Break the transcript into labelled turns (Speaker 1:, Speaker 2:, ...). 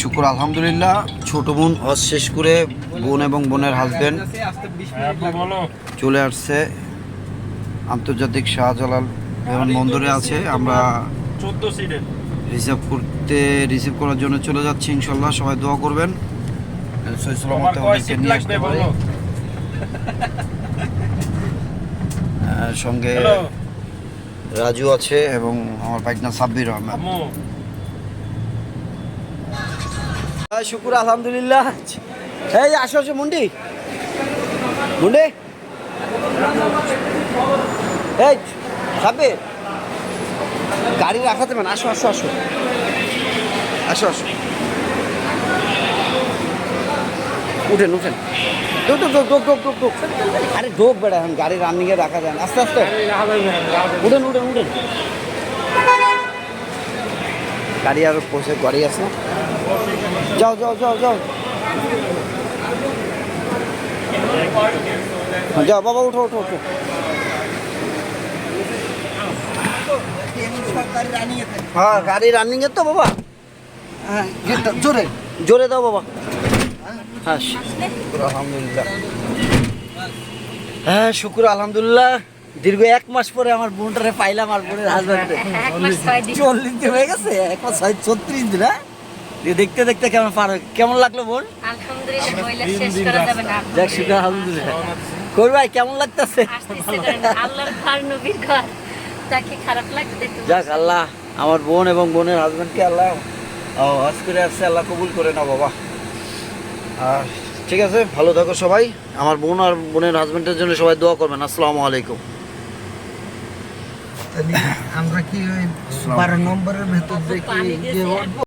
Speaker 1: শুক্র আলহামদুলিল্লাহ। ছোট বোন হজ শেষ করে বোন এবং বোনের হাজবেন্ড চলে আসছে। আন্তর্জাতিক শাহজালাল বিমানবন্দরে আছে। আমরা রিসিভ করতে রিসিভ করার জন্য চলে যাচ্ছি ইনশাল্লাহ সবাই দোয়া করবেন। সহি
Speaker 2: তোমার
Speaker 1: সালামতে
Speaker 2: কয়
Speaker 1: ওদেরকে
Speaker 2: সিট
Speaker 1: নিয়ে আসতে পারে। সঙ্গে রাজু আছে এবং আমার পাইকনা সাব্বির রহমান শুকুর, আলহামদুলিল্লাহ। এই, আসো আসো, মুন্ডি। মুন্ডি। এই, সাব্বির। গাড়ি রাখাতে মানে আসো আসো আসো। আসো আসো। উঠেন উঠেন। আরে ডোক বেড়া এখন। গাড়ি রানিংয়ে রাখা যায় আস্তে আস্তে। উঠেন উঠেন উঠেন। গাড়ি আর পৌঁছে, গাড়ি আছে? যাও যাও যাও যাও। হ্যাঁ, যাও বাবা উঠো উঠো উঠো। হ্যাঁ গাড়ি রানিং এর তো বাবা। হ্যাঁ গেটটা জোরে জোরে দাও বাবা। হ্যাঁ আলহামদুলিল্লাহ। হ্যাঁ শুক্র আলহামদুলিল্লাহ। দীর্ঘ এক মাস পরে আমার বোনটারে পাইলাম আর বোনের হাজব্যান্ডে চল্লিশ দিন হয়ে গেছে এক মাস ছত্রিশ দিন হ্যাঁ? দেখতে দেখতে কেমন পার কেমন লাগল বোন?
Speaker 3: আলহামদুলিল্লাহ বইলা শেষ করা যাবে না।
Speaker 1: যাক শুক্র আলহামদুলিল্লাহ। কই ভাই কেমন লাগতেছে? যাক আল্লাহ আমার বোন এবং বোনের হাজব্যান্ডকে আল্লাহ ও হজ করে আসছে আল্লাহ কবুল করে না বাবা। আর ঠিক আছে ভালো থাকো সবাই। আমার বোন আর বোনের হাজব্যান্ডের জন্য সবাই দোয়া করবেন। আসসালামু আলাইকুম।
Speaker 4: আমরা কি ওই বারো নম্বরের ভেতর দিয়ে